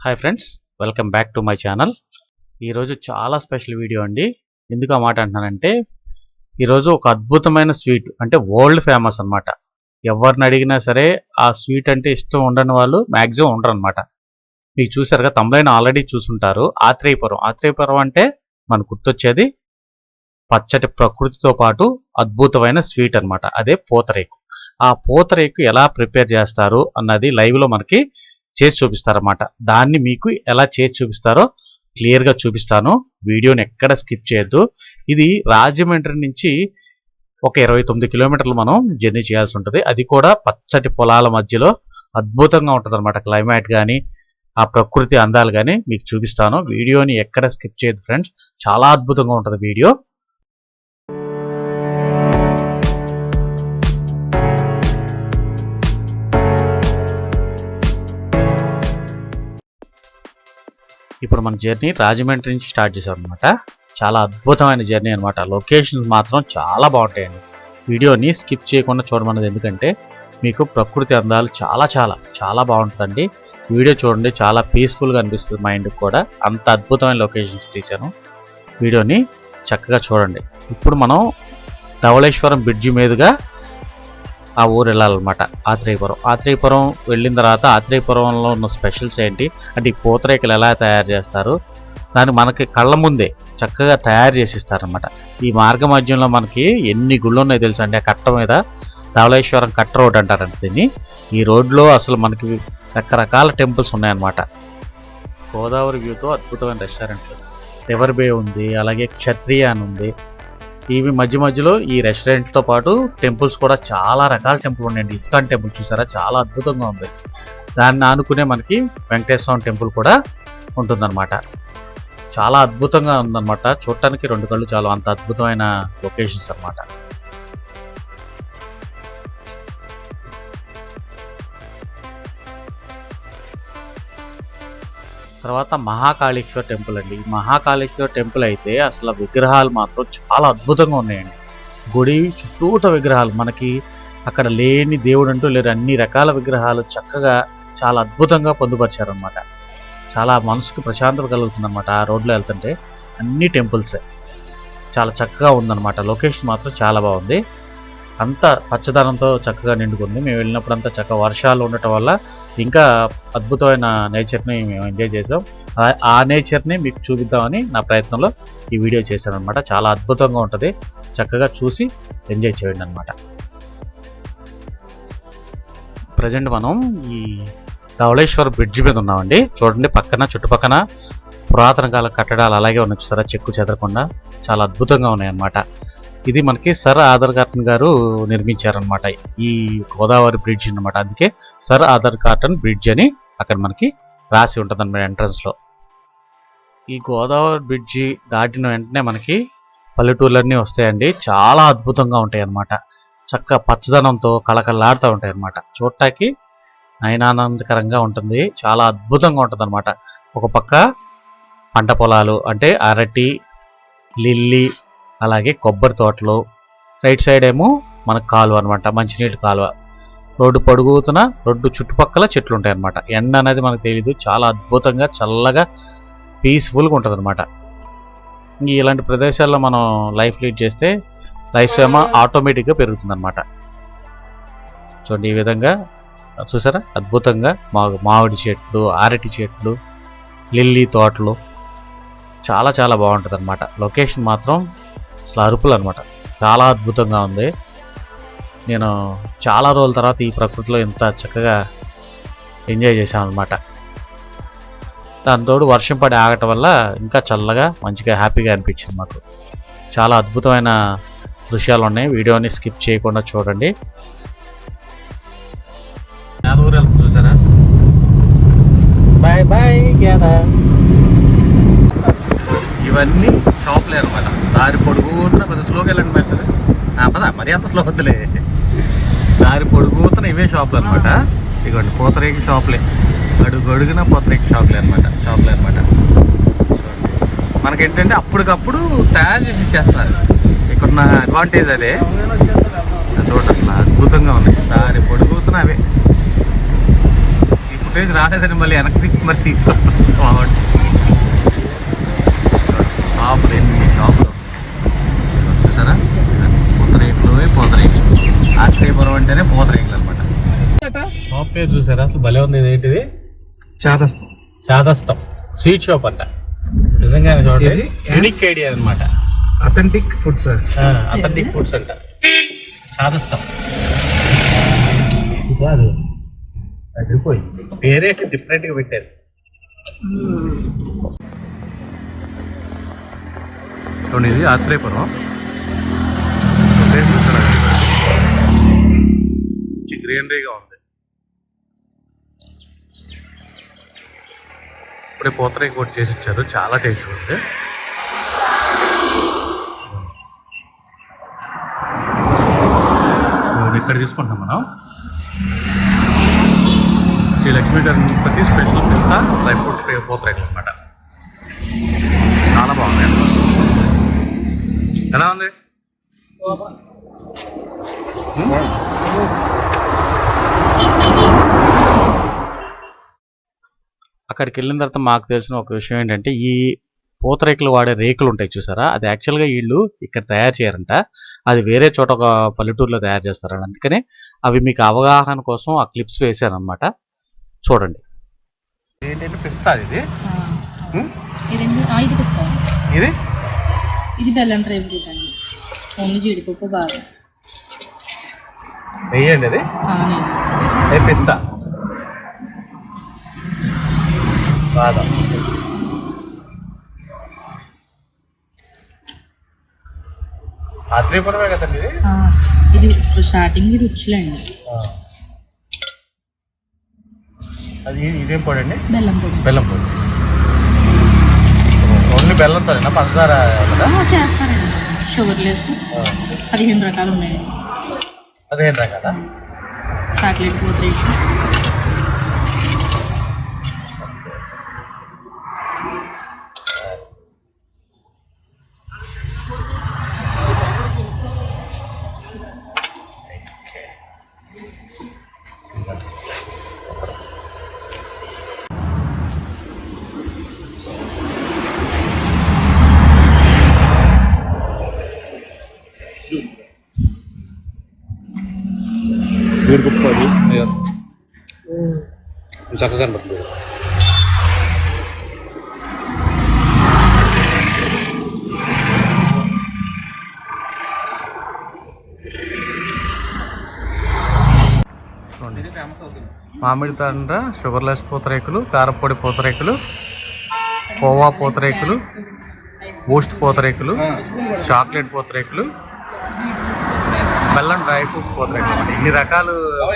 Hi friends welcome back to my channel ఈరోజు చాలా special video అండి. ఎందుకు ఆ మాట అంటున్నానంటే ఈరోజు ఒక అద్భుతమైన స్వీట్ అంటే వరల్డ్ ఫేమస్ అనమాట ఎవరిని అడిగినా సరే ఆ స్వీట్ అంటే ఇష్టం ఉండని వాళ్ళు మ్యాక్సిమం ఉండరు అనమాట మీకు చూసారుగా తమ్ముడైన ఆల్రెడీ చూసుంటారు. ఆత్రేయపురం. ఆత్రేయపురం అంటే మనకు గుర్తొచ్చేది పచ్చటి ప్రకృతితో పాటు అద్భుతమైన స్వీట్ అనమాట అదే పూతరేకు. ఆ పూతరేకు ఎలా ప్రిపేర్ చేస్తారు అన్నది లైవ్లో మనకి చేసి చూపిస్తారన్నమాట. దాన్ని మీకు ఎలా చేసి చూపిస్తారో క్లియర్గా చూపిస్తాను. వీడియోని ఎక్కడ స్కిప్ చేయొద్దు. ఇది రాజమండ్రి నుంచి ఒక ఇరవై తొమ్మిది కిలోమీటర్లు మనం జర్నీ చేయాల్సి ఉంటుంది. అది కూడా పచ్చటి పొలాల మధ్యలో అద్భుతంగా ఉంటుంది అనమాట క్లైమేట్ కానీ ఆ ప్రకృతి అందాలు కానీ మీకు చూపిస్తాను. వీడియోని ఎక్కడ స్కిప్ చేయదు ఫ్రెండ్స్. చాలా అద్భుతంగా ఉంటుంది వీడియో. ఇప్పుడు మన జర్నీ రాజమండ్రి నుంచి స్టార్ట్ చేసాం అనమాట చాలా అద్భుతమైన జర్నీ అనమాట లొకేషన్స్ మాత్రం చాలా బాగుంటాయండి. వీడియోని స్కిప్ చేయకుండా చూడమన్నది ఎందుకంటే మీకు ప్రకృతి అందాలు చాలా చాలా చాలా బాగుంటుందండి. వీడియో చూడండి చాలా పీస్ఫుల్గా అనిపిస్తుంది మైండ్కి కూడా. అంత అద్భుతమైన లొకేషన్స్ తీశాను. వీడియోని చక్కగా చూడండి. ఇప్పుడు మనం ధవళేశ్వరం బ్రిడ్జి మీదుగా ఆ ఊరు వెళ్ళాలన్నమాట. ఆత్రేయపురం. ఆత్రేయపురం వెళ్ళిన తర్వాత ఆత్రేయపురంలో ఉన్న స్పెషల్స్ ఏంటి? అంటే ఈ పూతరేకలు ఎలా తయారు చేస్తారు? దాన్ని మనకి కళ్ళ ముందే చక్కగా తయారు చేసిస్తారనమాట ఈ మార్గ మధ్యంలో మనకి ఎన్ని గుళ్ళు ఉన్నాయో తెలుసు అండి? ఆ కట్ట మీద ధవళేశ్వరం కట్ట రోడ్ అంటారంట దీన్ని. ఈ రోడ్లో అసలు మనకి రకరకాల టెంపుల్స్ ఉన్నాయన్నమాట. గోదావరి వ్యూతో అద్భుతమైన రెస్టారెంట్లు. రివర్ బే ఉంది? అలాగే క్షత్రియ అని ఉంది. ఇవి మధ్య మధ్యలో ఈ రెస్టారెంట్తో పాటు టెంపుల్స్ కూడా చాలా రకాల టెంపుల్ ఉన్నాయండి. ఇస్కాన్ టెంపుల్ చూసారా? చాలా అద్భుతంగా ఉంది. దాన్ని ఆనుకునే మనకి వెంకటేశ్వర స్వామి టెంపుల్ కూడా ఉంటుందన్నమాట. చాలా అద్భుతంగా ఉందన్నమాట. చూడటానికి రెండు కళ్ళు చాలా. అంత అద్భుతమైన లొకేషన్స్ అన్నమాట. తర్వాత మహాకాళేశ్వర టెంపుల్ అండి. ఈ మహాకాళేశ్వర టెంపుల్ అయితే అసలు విగ్రహాలు మాత్రం చాలా అద్భుతంగా ఉన్నాయండి. గుడి చుట్టూత విగ్రహాలు. మనకి అక్కడ లేని దేవుడు అంటూ లేరు. అన్ని రకాల విగ్రహాలు చక్కగా చాలా అద్భుతంగా పొందుపరిచారనమాట చాలా మనసుకు ప్రశాంతత కలుగుతుంది అనమాట ఆ రోడ్లో వెళ్తుంటే. అన్ని టెంపుల్సే. చాలా చక్కగా ఉందన్నమాట. లొకేషన్ మాత్రం చాలా బాగుంది. అంతా పచ్చదనంతో చక్కగా నిండుకుంది. మేము వెళ్ళినప్పుడు అంతా చక్కగా వర్షాలు ఉండటం వల్ల ఇంకా అద్భుతమైన నేచర్ని మేము ఎంజాయ్ చేసాం ఆ- నేచర్ని మీకు చూపిద్దామని నా ప్రయత్నంలో ఈ వీడియో చేశాను అనమాట చాలా అద్భుతంగా ఉంటుంది. చక్కగా చూసి ఎంజాయ్ చేయండి అనమాట ప్రజెంట్ మనం ఈ ధవళేశ్వర బ్రిడ్జ్ మీద ఉన్నామండి. చూడండి పక్కన చుట్టుపక్కన పురాతన కాల కట్టడాలు అలాగే ఉన్నాయి చూసారా? చెక్కు చెదరకుండా. చాలా అద్భుతంగా ఉన్నాయి అన్నమాట ఇది మనకి సర్ ఆధార్ కాటన్ గారు నిర్మించారనమాట ఈ గోదావరి బ్రిడ్జ్ అన్నమాట. అందుకే సర్ ఆధార్ కాటన్ బ్రిడ్జ్ అని అక్కడ మనకి రాసి ఉంటుంది అనమాట ఎంట్రన్స్లో. ఈ గోదావరి బ్రిడ్జి దాటిన వెంటనే మనకి పల్లెటూర్లన్నీ వస్తాయండి. చాలా అద్భుతంగా ఉంటాయి అన్నమాట చక్క పచ్చదనంతో కళకళలాడుతూ ఉంటాయి అన్నమాట చూడటానికి నయనానందకరంగా ఉంటుంది. చాలా అద్భుతంగా ఉంటుంది అనమాట ఒక పక్క పంట పొలాలు అంటే అరటి లిల్లీ అలాగే కొబ్బరి తోటలు. రైట్ సైడ్ ఏమో మనకు కాలువ అనమాట మంచినీటి కాలువ. రోడ్డు పొడుగుతున్న రోడ్డు చుట్టుపక్కల చెట్లు ఉంటాయి అనమాట ఎండ అనేది మనకు తెలియదు చాలా అద్భుతంగా చల్లగా పీస్ఫుల్గా ఉంటుంది అనమాట ఇలాంటి ప్రదేశాల్లో మనం లైఫ్ లీడ్ చేస్తే లైఫ్ ఏమో ఆటోమేటిక్గా పెరుగుతుంది అనమాట చూడండి ఈ విధంగా చూసారా? అద్భుతంగా మా మామిడి చెట్లు అరటి చెట్లు లిల్లీ తోటలు చాలా చాలా బాగుంటుంది అనమాట లొకేషన్ మాత్రం అసలు అరుపులు అనమాట చాలా అద్భుతంగా ఉంది. నేను చాలా రోజుల తర్వాత ఈ ప్రకృతిలో ఇంత చక్కగా ఎంజాయ్ చేశాను అనమాట దాంతోడు వర్షం పడి ఆగటం వల్ల ఇంకా చల్లగా మంచిగా హ్యాపీగా అనిపించింది మాకు. చాలా అద్భుతమైన దృశ్యాలు ఉన్నాయి. వీడియోని స్కిప్ చేయకుండా చూడండి. చూసారా? బాయ్ బాయ్ ఇవన్నీ షాపులే అనమాట దారి పొడుగుతున్న కొంచెం స్లోకి వెళ్ళండి మాస్టర్ ఆ, మరి అంత స్లో వద్దులే. దారి పొడుగుతున్న ఇవే షాపులు అనమాట ఇదిగోండి పూతరేకి షాపులే అడుగు అడుగున పూతరేకి షాపులే అనమాట షాపులే అనమాట మనకేంటంటే అప్పటికప్పుడు తయారు చేసి ఇచ్చేస్తారు ఇక్కడున్న అడ్వాంటేజ్ అదే. చూడండి అద్భుతంగా ఉన్నాయి. దారి పొడుగుతున్న అవే. ఇప్పుడు ఫుటేజ్ రాలేదని మళ్ళీ వెనక్కి తిప్పి మరి తీసుకుంటాం షాపులు ఎన్ని షాపులు చూసారా పూతరేకులు పూతరేకులు ఆశ్రయపురం అంటేనే పూతరేకులు అనమాట షాప్ పేరు చూసారా? అసలు భలే ఉంది ఇది ఏంటిది? చాదస్తం. చాదస్తం. స్వీట్ షాప్ అంట. నిజంగానే చూడండి. ఇది? యూనిక్ ఐడియా అనమాట authentic food sir authentic foods అంట. చాదస్తం. కాదు. అదిరిపోయి పేరే డిఫరెంట్గా పెట్టారు. చూడండి ఇది ఆత్రేయపురం గ్రీనరీగా ఉంది. ఇప్పుడే పూతరేకి కూడా చేసి ఇచ్చారు చాలా టేస్ట్ ఉంది. ఇక్కడ తీసుకుంటున్నాం మనం. శ్రీ లక్ష్మీ గణపతి స్పెషల్ పిస్తా డ్రై ఫ్రూట్స్ పోతరేకలు అనమాట చాలా బాగుంది ఎలా ఉంది? అక్కడికి వెళ్ళిన తర్వాత మాకు తెలిసిన ఒక విషయం ఏంటంటే ఈ పూతరేకులు వాడే రేకులు ఉంటాయి చూసారా? అది యాక్చువల్గా వీళ్ళు ఇక్కడ తయారు చేయరంట. అది వేరే చోట ఒక పల్లెటూరులో తయారు చేస్తారని అందుకనే అవి మీకు అవగాహన కోసం ఆ క్లిప్స్ వేసారనమాట చూడండి. ఏంటంటే పిస్తా ఇది ఇది ఇది ఇస్తాం ఇది? ఇది బెల్లం డ్రై ఫ్రూట్ అండి. ఓన్లీ జీడిపప్పు బాగా. వెయ్యండి అది? అది పిస్తా? బాదం ఆత్రేయపురమే కదండి ఇది ఇది స్టార్టింగ్ ఇది రుచులండి అది ఇదేం పొడి అండి? బెల్లం పొడి. బెల్లం పొడి. ఓన్లీ బెల్లంతోనేనా పంచదార చేస్తారండి షుగర్ లెస్ పదిహేను రకాలు ఉన్నాయండి. పదిహేను రకాల? చాక్లెట్ పూతరేకు జీడిపప్పు అది చక్కగా కనబడుతుంది మామిడి తండ్ర షుగర్లెస్ పూతరేకులు కారపొడి పూతరేకులు కోవా పూతరేకులు బూస్ట్ పూతరేకులు చాక్లెట్ పూతరేకులు బెల్లం డ్రై ఫ్రూట్ పూతరేకులు అన్నమాట. ఇన్ని రకాలు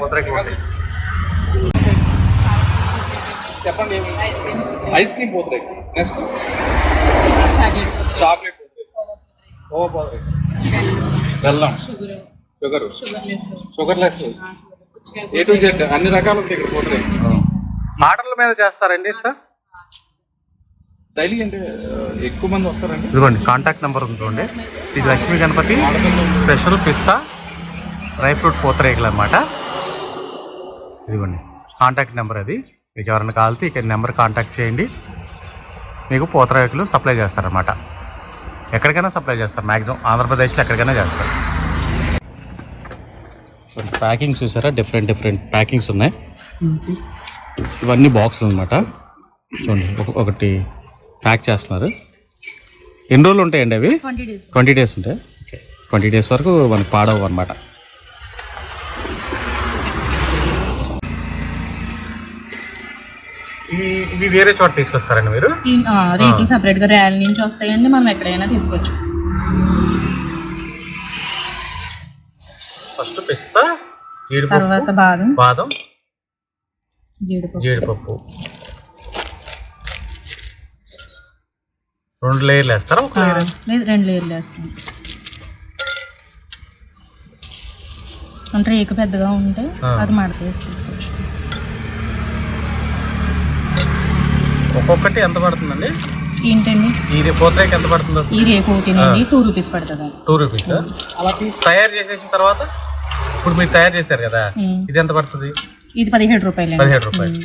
పూతరేకులు ఉంటాయి. చెప్పండి. ఐస్ క్రీమ్ పోతుంది నెక్స్ట్. చాక్లెట్ చాక్లెట్ పోతుంది ఓ పోతుంది బెల్లం. Sugar. Sugarless A to Z అన్ని రకాలు ఉంటాయి ఇక్కడ పోతుంది ఆర్డర్ల మీద చేస్తారండి ఇస్తా డైలీ అంటే ఎక్కువ మంది వస్తారండి? ఇదిగోండి కాంటాక్ట్ నెంబర్ ఉంది చూడండి. ఇది లక్ష్మీ గణపతి స్పెషల్ పిస్తా. డ్రై ఫ్రూట్ పూతరేకులు అనమాట ఇదిగోండి కాంటాక్ట్ నెంబర్ అది. మీకు ఎవరైనా కావాలితే ఇక్కడ నెంబర్ కాంటాక్ట్ చేయండి. మీకు పూతరేకులు సప్లై చేస్తారనమాట ఎక్కడికైనా సప్లై చేస్తారు. మ్యాక్సిమం ఆంధ్రప్రదేశ్లో ఎక్కడికైనా చేస్తారు. ప్యాకింగ్స్ చూసారా? డిఫరెంట్ డిఫరెంట్ ప్యాకింగ్స్ ఉన్నాయి. ఇవన్నీ బాక్సులు అనమాట చూడండి ఒక- ఒకటి ప్యాక్ చేస్తున్నారు. ఎన్ని రోజులు ఉంటాయండి అవి? Twenty days. ట్వంటీ డేస్ ఉంటాయి. ట్వంటీ డేస్ వరకు మనకి పాడవు అనమాట ఇవి ఇవి వేరే చోట తీసుకొస్తారండి మీరు? రేట్లు సపరేట్గా ర్యాలీ నుంచి వస్తాయండి మనం ఎక్కడైనా తీసుకోవచ్చు. ఫస్ట్ పిస్తా జీడిపప్పు తర్వాత బాదం. బాదం జీడిపప్పు. జీడిపప్పు. రెండు లేయర్లు వేస్తారా? ఒక లేయర్? లేదు రెండు లేయర్లు వేస్తాం. అంటే రేకు పెద్దగా ఉంటే. అది మడత వేసి ఒక్కొక్కటి ఎంత పడుతుందండి? ఏంటండి? ఇది పూతరేకి ఎంత పడుతుందో? ఈ రేకు ఒకటినండి టూ రూపీస్ పడుతుంది టూ రూపీస్? అలా తయారు చేసేసిన తర్వాత ఇప్పుడు మీరు తయారు చేశారు కదా. ఇది ఎంత పడుతుంది? ఇది పదిహేడు రూపాయలు పదిహేడు రూపాయలు.